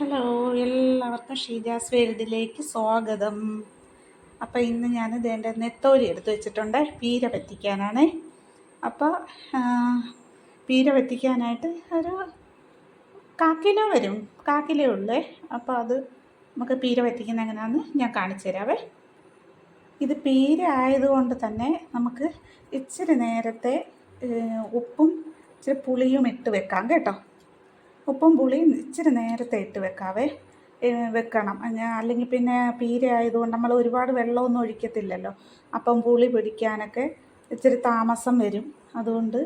Hello എല്ലാവർക്കും ഷീജാസ് വേൾഡിലേക്ക് സ്വാഗതം. അപ്പോൾ ഇന്ന് ഞാൻ ഇതേന്റെ നെത്തോലി എടുത്ത് വെച്ചിട്ടുണ്ട് പീര പറ്റിക്കാനാണ്. അപ്പോൾ പീര പറ്റിക്കാനായിട്ട് ഒരു കാക്കില വരും കാക്കില ഉള്ളേ. അപ്പോൾ അത് നമുക്ക് പീര പറ്റിക്കുന്ന എങ്ങനെയാണെന്ന് ഞാൻ കാണിച്ചു തരാവേ. ഇത് പീര ആയതുകൊണ്ട് തന്നെ നമുക്ക് ഇച്ചിരി നേരത്തെ ഉപ്പും ഇച്ചിരി പുളിയും ഇട്ട് വെക്കാം കേട്ടോ. ഉപ്പും പുളിയും ഇച്ചിരി നേരത്തെ ഇട്ട് വെക്കാവേ. വെക്കണം. അല്ലെങ്കിൽ പിന്നെ പീര ആയതുകൊണ്ട് നമ്മൾ ഒരുപാട് വെള്ളമൊന്നും ഒഴിക്കത്തില്ലല്ലോ. അപ്പം പുളി പിടിക്കാനൊക്കെ ഇച്ചിരി താമസം വരും. അതുകൊണ്ട്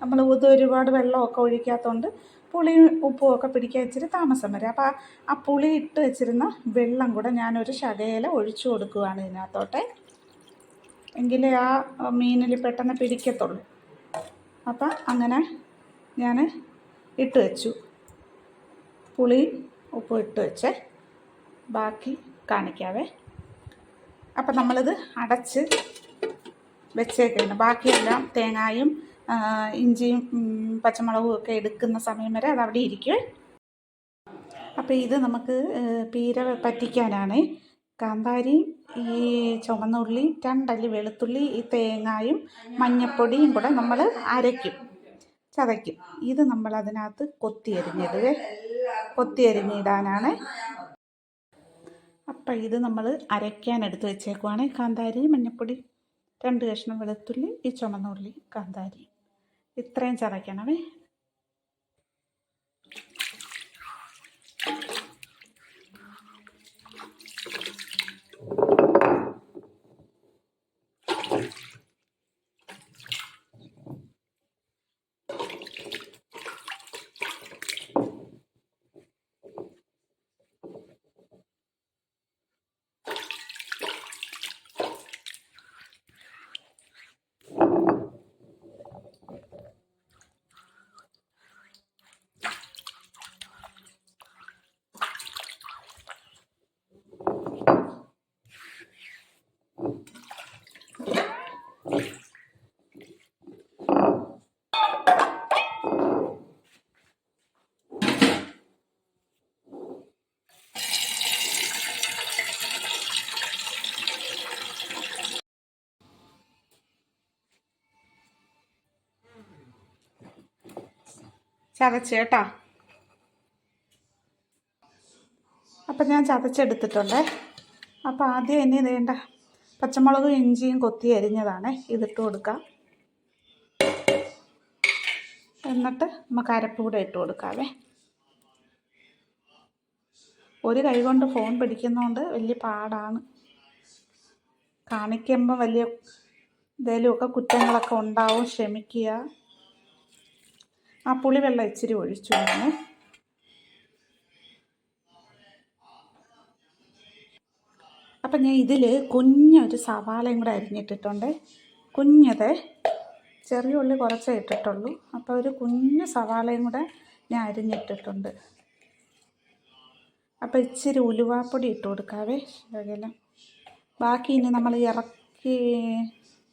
നമ്മൾ ഇത് ഒരുപാട് വെള്ളമൊക്കെ ഒഴിക്കാത്തതുകൊണ്ട് പുളിയും ഉപ്പും ഒക്കെ പിടിക്കാൻ ഇച്ചിരി താമസം വരും. അപ്പോൾ ആ പുളി ഇട്ട് വെച്ചിരുന്ന വെള്ളം കൂടെ ഞാനൊരു ശകയില ഒഴിച്ചു കൊടുക്കുകയാണ് ഇതിനകത്തോട്ടെ. എങ്കിലേ ആ മീനിൽ പെട്ടെന്ന് പിടിക്കത്തുള്ളൂ. അപ്പം അങ്ങനെ ഞാൻ ഇട്ട് വെച്ചു. പുളി ഉപ്പ് ഇട്ട് വെച്ച്. ബാക്കി കാണിക്കാവേ. അപ്പം നമ്മളിത് അടച്ച് വെച്ചേക്കുന്നു ബാക്കിയെല്ലാം തേങ്ങായും ഇഞ്ചിയും പച്ചമുളകും ഒക്കെ എടുക്കുന്ന സമയം വരെ അത് അവിടെ ഇരിക്കും അപ്പോൾ ഇത് നമുക്ക് പീര പറ്റിക്കാനാണ്. കാന്താരിയും ഈ ചുവന്നുള്ളി രണ്ടല്ലി വെളുത്തുള്ളി ഈ തേങ്ങായും മഞ്ഞപ്പൊടിയും കൂടെ നമ്മൾ അരയ്ക്കും. ചതയ്ക്കും. ഇത് നമ്മൾ അതിനകത്ത് കൊത്തി കൊത്തിയരിഞ്ഞിടാനാണ്. അപ്പം ഇത് നമ്മൾ അരയ്ക്കാൻ എടുത്ത് വെച്ചേക്കുവാണ് കാന്താരി മഞ്ഞപ്പൊടി രണ്ട് കഷ്ണം വെളുത്തുള്ളി ഈ ചുമന്നുള്ളി കാന്താരി. ഇത്രയും ചതയ്ക്കണമേ. ചതച്ച് കേട്ടോ അപ്പം ഞാൻ ചതച്ചെടുത്തിട്ടുണ്ട്. അപ്പോൾ ആദ്യം ഇനി വേണ്ട പച്ചമുളകും ഇഞ്ചിയും കൊത്തി അരിഞ്ഞതാണ്. ഇതിട്ട് കൊടുക്കാം. എന്നിട്ട് നമുക്ക് അരപ്പ് കൂടെ ഇട്ട് കൊടുക്കാവേ. ഒരു കൈ കൊണ്ട് ഫോൺ പിടിക്കുന്നതുകൊണ്ട് വലിയ പാടാണ്. കാണിക്കുമ്പോൾ വലിയ എന്തെങ്കിലുമൊക്കെ കുറ്റങ്ങളൊക്കെ ഉണ്ടാവും ക്ഷമിക്കുക. ആ പുളിവെള്ളം ഇച്ചിരി ഒഴിച്ചു ഞാൻ അപ്പം ഞാൻ ഇതിൽ കുഞ്ഞൊരു സവാളയും കൂടെ അരിഞ്ഞിട്ടിട്ടുണ്ട്. കുഞ്ഞത് ചെറിയ ഉള്ളി കുറച്ചേ ഇട്ടിട്ടുള്ളൂ. അപ്പോൾ ഒരു കുഞ്ഞു സവാളയും കൂടെ ഞാൻ അരിഞ്ഞിട്ടിട്ടുണ്ട്. അപ്പോൾ ഇച്ചിരി ഉലുവാപ്പൊടി ഇട്ട് കൊടുക്കാവേ. ശകലം ബാക്കി ഇനി നമ്മൾ ഇറക്കി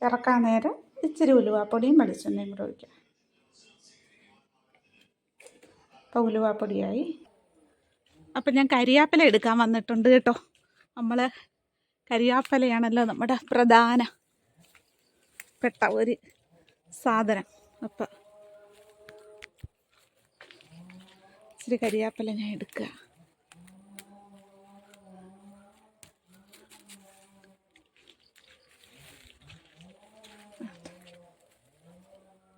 ഇറക്കാൻ നേരം ഇച്ചിരി ഉലുവാപ്പൊടിയും വെളിച്ചെണ്ണയും കൂടെ ഒഴിക്കാം. അപ്പോൾ ഉലുവാപ്പൊടിയായി. അപ്പം ഞാൻ കരിയാപ്പില എടുക്കാൻ വന്നിട്ടുണ്ട് കേട്ടോ. നമ്മൾ കരിയാപ്പിലയാണല്ലോ നമ്മുടെ പ്രധാന പെട്ട ഒരു സാധനം. അപ്പം ഇച്ചിരി കരിയാപ്പില ഞാൻ എടുക്കുക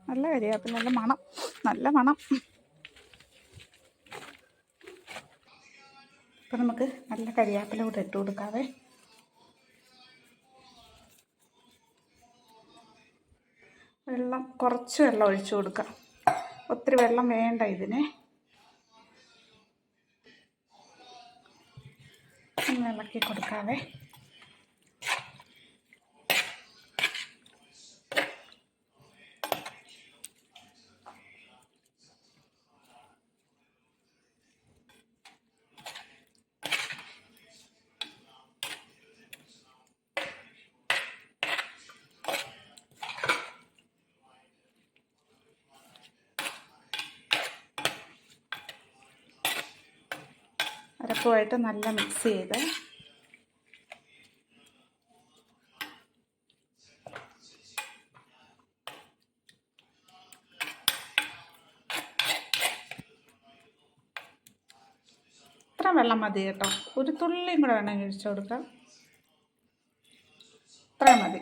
നല്ല കരിയാപ്പില നല്ല മണം നല്ല മണം. അപ്പം നമുക്ക് നല്ല കരിയാപ്പില കൂടെ ഇട്ട് കൊടുക്കാവേ. വെള്ളം കുറച്ച് വെള്ളം ഒഴിച്ചു കൊടുക്കാം. ഒത്തിരി വെള്ളം വേണ്ട ഇതിന്. ഇളക്കി കൊടുക്കാവേ. അരപ്പുമായിട്ട് നല്ല മിക്സ് ചെയ്ത്. ഇത്ര വെള്ളം മതി കേട്ടോ. ഒരു തുള്ളിയും കൂടെ വേണമെങ്കിൽ ഒഴിച്ചു കൊടുക്കാം ഇത്രയും മതി.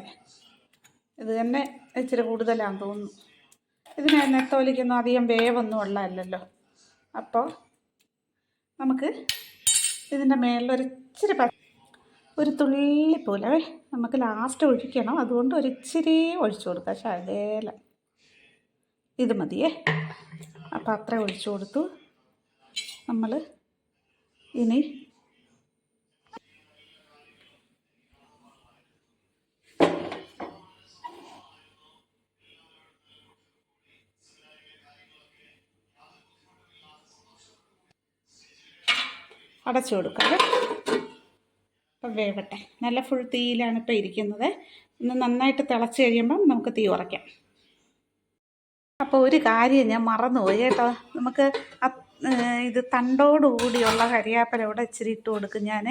ഇത് തന്നെ ഇച്ചിരി കൂടുതലാണെന്ന് തോന്നുന്നു. ഇതിന് നെത്തോലിക്കൊന്നും അധികം വേവൊന്നും ഉള്ളതല്ലല്ലോ. അപ്പോൾ നമുക്ക് ഇതിന്റെ മേളിലൊരു ഇച്ചിരി പ ഒരു തുള്ളി പോലെ നമുക്ക് ലാസ്റ്റ് ഒഴിക്കണം. അതുകൊണ്ട് ഒരു ഇച്ചിരി ഒഴിച്ചു കൊടുക്കാം. ശകല ഇത് മതിയേ. അപ്പോൾ അത്ര ഒഴിച്ചു കൊടുത്തു. നമ്മൾ ഇനി അടച്ചു കൊടുക്കുക. അപ്പം വേവട്ടെ. നല്ല ഫുൾ തീയിലാണ് ഇപ്പോൾ ഇരിക്കുന്നത്. ഒന്ന് നന്നായിട്ട് തിളച്ച് കഴിയുമ്പം നമുക്ക് തീ ഉറയ്ക്കാം. അപ്പോൾ ഒരു കാര്യം ഞാൻ മറന്നുപോയി കേട്ടോ. നമുക്ക് ഇത് തണ്ടോടുകൂടിയുള്ള കരിയാപ്പല ഇവിടെ ഇച്ചിരി ഇട്ട് കൊടുക്കും ഞാൻ.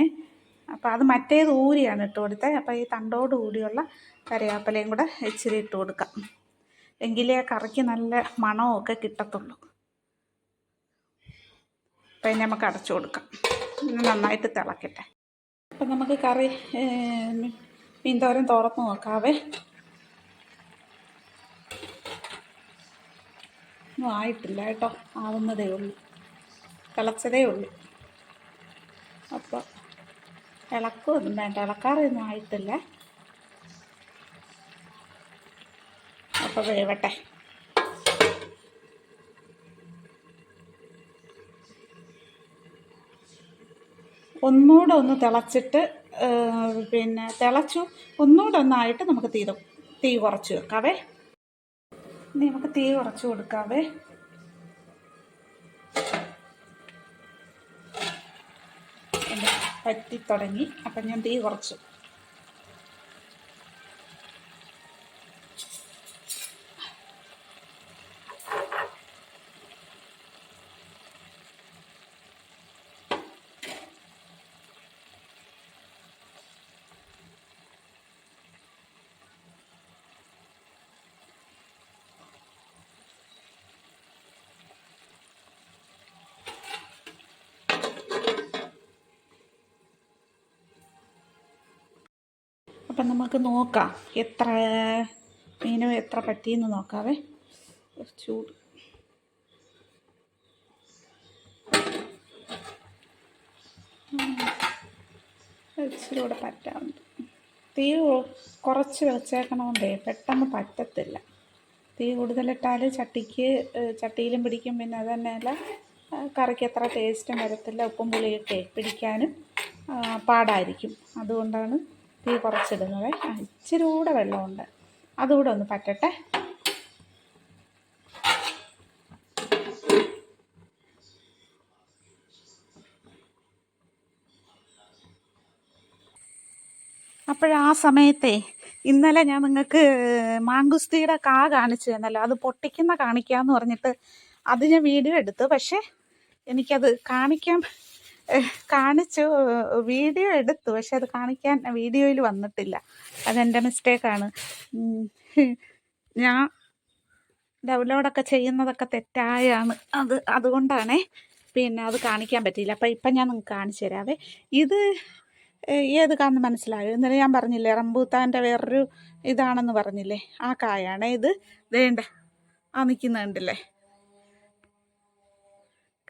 അപ്പോൾ അത് മറ്റേത് ഊരിയാണ് ഇട്ട് കൊടുത്തത്. അപ്പോൾ ഈ തണ്ടോടുകൂടിയുള്ള കരിയാപ്പലയും കൂടെ ഇച്ചിരി ഇട്ട് കൊടുക്കാം. എങ്കിലേ ആ കറിക്ക് നല്ല മണമൊക്കെ കിട്ടത്തുള്ളൂ. അപ്പം നമുക്ക് അടച്ചു കൊടുക്കാം. നന്നായിട്ട് തിളക്കട്ടെ. അപ്പം നമുക്ക് കറി മീൻതോരൻ തുറന്ന് നോക്കാവേ. ഒന്നും ആയിട്ടില്ല കേട്ടോ ആവുന്നതേ ഉള്ളൂ തിളച്ചതേ ഉള്ളൂ. അപ്പോൾ ഇളക്കൊന്നും വേണ്ട ഇളക്കാറൊന്നും ആയിട്ടില്ല. അപ്പോൾ വേവട്ടെ. ഒന്നുകൂടെ ഒന്ന് തിളച്ചിട്ട് പിന്നെ തിളച്ചു. ഒന്നുകൂടെ ഒന്നായിട്ട് നമുക്ക് തീ തീ കുറച്ച് വെക്കാവേ. ഇനി നമുക്ക് തീ കുറച്ച് കൊടുക്കാവേ. പറ്റി തുടങ്ങി അപ്പം ഞാൻ തീ കുറച്ചു. അപ്പം നമുക്ക് നോക്കാം. എത്ര മീനും എത്ര പറ്റിയെന്ന് നോക്കാവേ. ചൂട്. ഇച്ചിരി കൂടെ പറ്റാറുണ്ട് തീ കുറച്ച് വെച്ചേക്കണമെന്നേ പെട്ടെന്ന് പറ്റത്തില്ല. തീ കൂടുതലിട്ടാൽ ചട്ടിക്ക് ചട്ടിയിലും പിടിക്കും. പിന്നെ അത് തന്നെയല്ല ആ, കറിക്ക് അത്ര ടേസ്റ്റും വരത്തില്ല. ഉപ്പും പുളിയൊക്കെ പിടിക്കാനും പാടായിരിക്കും. അതുകൊണ്ടാണ് തീ കുറച്ചിടുന്നത്. ആ ഇച്ചിരി കൂടെ വെള്ളമുണ്ട്. അതുകൂടെ ഒന്ന് പറ്റട്ടെ? അപ്പോഴാ സമയത്തെ ഇന്നലെ ഞാൻ നിങ്ങൾക്ക് മാങ്കുസ്തിയുടെ കാ കാണിച്ചു തന്നല്ലോ. അത് പൊട്ടിക്കുന്ന കാണിക്കാന്ന് പറഞ്ഞിട്ട് അത് ഞാൻ വീഡിയോ എടുത്തു. പക്ഷേ എനിക്കത് കാണിക്കാൻ കാണിച്ചു വീഡിയോ എടുത്തു. പക്ഷെ അത് കാണിക്കാൻ വീഡിയോയിൽ വന്നിട്ടില്ല. അതെന്റെ മിസ്റ്റേക്കാണ്. ഞാൻ ഡൗൺലോഡൊക്കെ ചെയ്യുന്നതൊക്കെ തെറ്റായാണ്. അത് അതുകൊണ്ടാണേ പിന്നെ അത് കാണിക്കാൻ പറ്റിയില്ല. അപ്പം ഇപ്പം ഞാൻ നിങ്ങൾക്ക് കാണിച്ചു തരാവേ. ഇത് ഏത് കാന്ന് മനസ്സിലായോ? ഇന്നലെ ഞാൻ പറഞ്ഞില്ലേ റംബൂത്താന്റെ വേറൊരു ഇതാണെന്ന് പറഞ്ഞില്ലേ? ആ കായാണ് ഇത്. വേണ്ട. ആ നിൽക്കുന്നുണ്ടല്ലേ?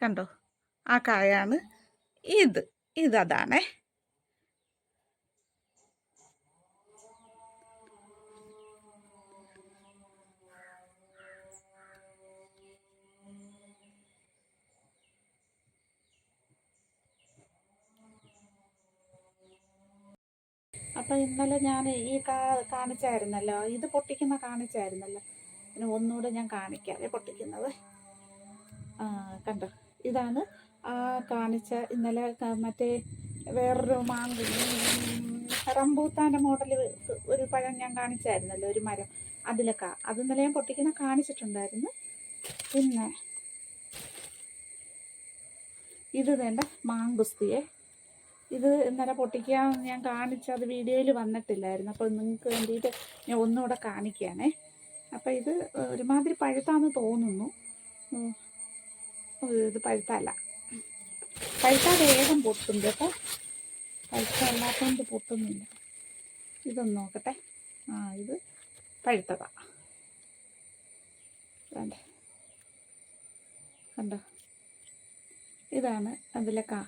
കണ്ടോ? ആ കായാണ്. ഇത് ഇതതാണേ അപ്പോൾ ഇന്നലെ ഞാൻ ഈ കാ കാണിച്ചായിരുന്നല്ലോ ഇത് പൊട്ടിക്കുന്ന കാണിച്ചായിരുന്നല്ലോ. പിന്നെ ഒന്നുകൂടെ ഞാൻ കാണിക്കാം പൊട്ടിക്കുന്നത്. കണ്ടോ? ഇതാണ് കാണിച്ച ഇന്നലെ മറ്റേ വേറൊരു മാങ്ങ റംബൂത്താന്റെ മോഡൽ ഒരു പഴം ഞാൻ കാണിച്ചായിരുന്നല്ലോ ഒരു മരം. അതിലൊക്കെ അത് ഇന്നലെ ഞാൻ പൊട്ടിക്കുന്ന കാണിച്ചിട്ടുണ്ടായിരുന്നു. പിന്നെ ഇത് വേണ്ട മാങ്കുസ്തിയെ. ഇത് ഇന്നലെ പൊട്ടിക്കാൻ ഞാൻ കാണിച്ച അത് വീഡിയോയിൽ വന്നിട്ടില്ലായിരുന്നു. അപ്പോൾ നിങ്ങൾക്ക് വേണ്ടിയിട്ട് ഞാൻ ഒന്നുകൂടെ കാണിക്കുകയാണേ അപ്പോൾ ഇത് ഒരുമാതിരി പഴുത്താന്ന് തോന്നുന്നു. ഇത് പഴുത്തല്ല. പഴുത്താ വേഗം പൊട്ടും കേട്ടോ. പഴുത്തല്ലാത്തതുകൊണ്ട് പൊട്ടുന്നില്ല. ഇതൊന്ന് നോക്കട്ടെ. ആ ഇത് പഴുത്തതാ. വേണ്ടേ കണ്ടോ? ഇതാണ് അതിലെ കാ.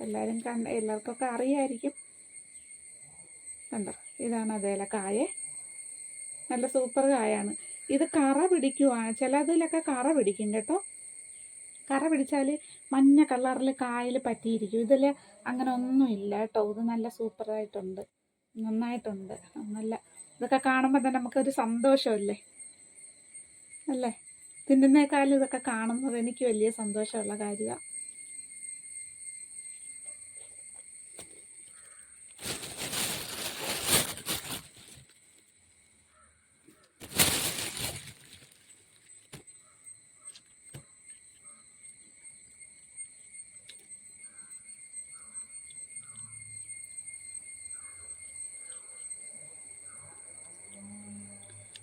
എല്ലാവരും കണ്ട എല്ലാവർക്കൊക്കെ അറിയായിരിക്കും. കണ്ടോ? ഇതാണ് അതേലെ കായ. നല്ല സൂപ്പർ കായാണ്. ഇത് കറ പിടിക്കുവാണ്. ചിലതിലൊക്കെ കറ പിടിക്കും കേട്ടോ. കറ പിടിച്ചാൽ മഞ്ഞ കളറിൽ കായൽ പറ്റിയിരിക്കും. ഇതിൽ അങ്ങനെ ഒന്നുമില്ല കേട്ടോ. ഇത് നല്ല സൂപ്പറായിട്ടുണ്ട്. നന്നായിട്ടുണ്ട്. നല്ല ഇതൊക്കെ കാണുമ്പോൾ തന്നെ നമുക്കൊരു സന്തോഷമല്ലേ? അല്ലേ? തിന്നുന്നേക്കാളും ഇതൊക്കെ കാണുന്നത് എനിക്ക് വലിയ സന്തോഷമുള്ള കാര്യമാണ്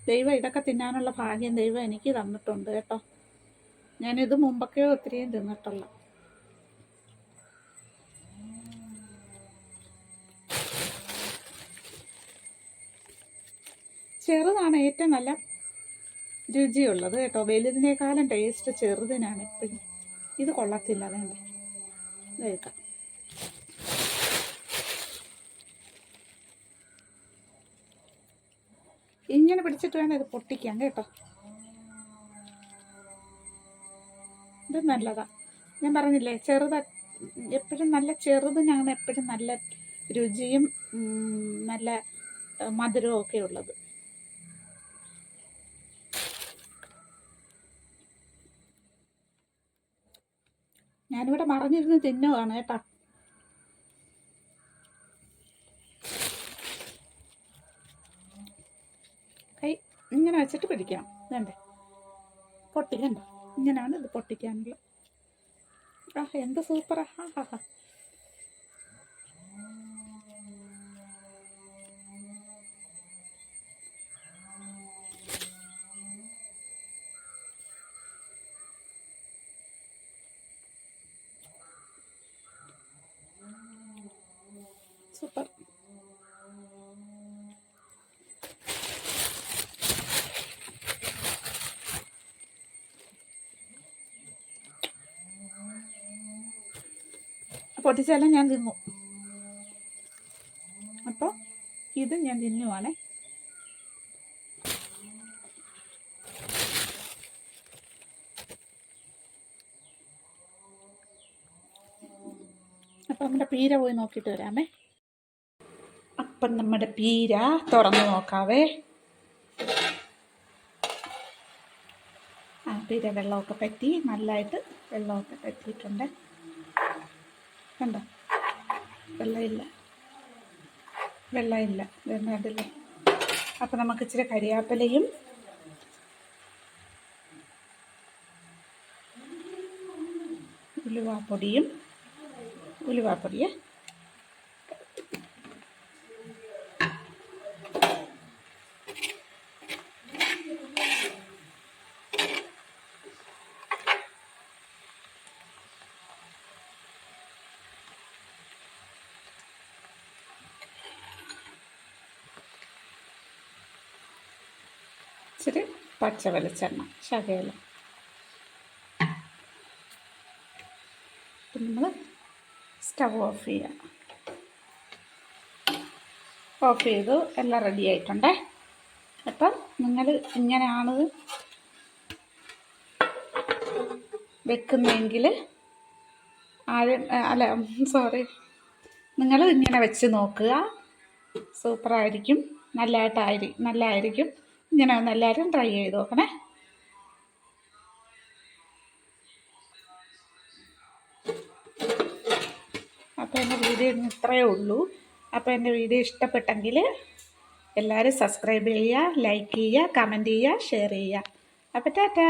ദൈവം ഇതൊക്കെ തിന്നാനുള്ള ഭാഗ്യം ദൈവം എനിക്ക് തന്നിട്ടുണ്ട് കേട്ടോ. ഞാനിത് മുമ്പൊക്കെ ഒത്തിരിയും തിന്നിട്ടുള്ള ചെറുതാണ് ഏറ്റവും നല്ല രുചിയുള്ളത് കേട്ടോ. വലുതിനേക്കാളും ടേസ്റ്റ് ചെറുതിനാണ് എപ്പോഴും ഇത് കൊള്ളത്തില്ല അതുകൊണ്ട്. കഴിക്കാം ഇങ്ങനെ പിടിച്ചിട്ട് വേണം ഇത് പൊട്ടിക്കാൻ കേട്ടോ. ഇത് നല്ലതാ. ഞാൻ പറഞ്ഞില്ലേ ചെറുത എപ്പോഴും നല്ല ചെറുതിനാണ് എപ്പോഴും നല്ല രുചിയും നല്ല മധുരവും ഒക്കെ ഉള്ളത്. ഞാനിവിടെ മറിഞ്ഞിരുന്ന് തിന്നുവാണ് കേട്ടോ കൈ ഇങ്ങനെ വെച്ചിട്ട് പിടിക്കണം. വേണ്ടേ? പൊട്ടിക്കണ്ട ഇങ്ങനെയാണ് ഇത് പൊട്ടിക്കാനുള്ളത്. ആ എന്ത് സൂപ്പറാ ആ. ഹാ ഹാ സൂപ്പർ പൊട്ടിച്ചെല്ലാം ഞാൻ തിന്നു. അപ്പോൾ ഇത് ഞാൻ തിന്നുവാണേ. അപ്പം നമ്മുടെ പീര പോയി നോക്കിയിട്ട് വരാമേ. അപ്പം നമ്മുടെ പീര തുറന്ന് നോക്കാവേ. ആ പീര വെള്ളമൊക്കെ പറ്റി നല്ലതായിട്ട് വെള്ളമൊക്കെ പറ്റിയിട്ടുണ്ട്. കണ്ടോ? വെള്ളമില്ല. വെള്ളമില്ല. ഇതൊന്നും അതില്ല അപ്പം നമുക്ക് ഇച്ചിരി കരിയാപ്പലയും ഉലുവാപ്പൊടിയും ഉലുവാപ്പൊടിയെ ഇച്ചിരി പച്ച വെളിച്ചെണ്ണ ശകേല. നമ്മൾ സ്റ്റവ് ഓഫ് ചെയ്യാം. ഓഫ് ചെയ്തു എല്ലാം റെഡി ആയിട്ടുണ്ടേ. അപ്പം നിങ്ങൾ ഇങ്ങനെയാണ് വെക്കുന്നതെങ്കിൽ ആരും അല്ല സോറി നിങ്ങൾ ഇങ്ങനെ വെച്ച് നോക്കുക. സൂപ്പറായിരിക്കും. നല്ലതായിട്ടായിരിക്കും നല്ലതായിരിക്കും ഇങ്ങനെ ഒന്ന് എല്ലാവരും ട്രൈ ചെയ്ത് നോക്കണേ. അപ്പോൾ എന്റെ വീഡിയോ ഇന്ന് ഇത്രയേ ഉള്ളൂ. അപ്പോൾ എന്റെ വീഡിയോ ഇഷ്ടപ്പെട്ടെങ്കിൽ എല്ലാവരും സബ്സ്ക്രൈബ് ചെയ്യുക ലൈക്ക് ചെയ്യുക കമന്റ് ചെയ്യുക ഷെയർ ചെയ്യുക. അപ്പോൾ ടാറ്റാ.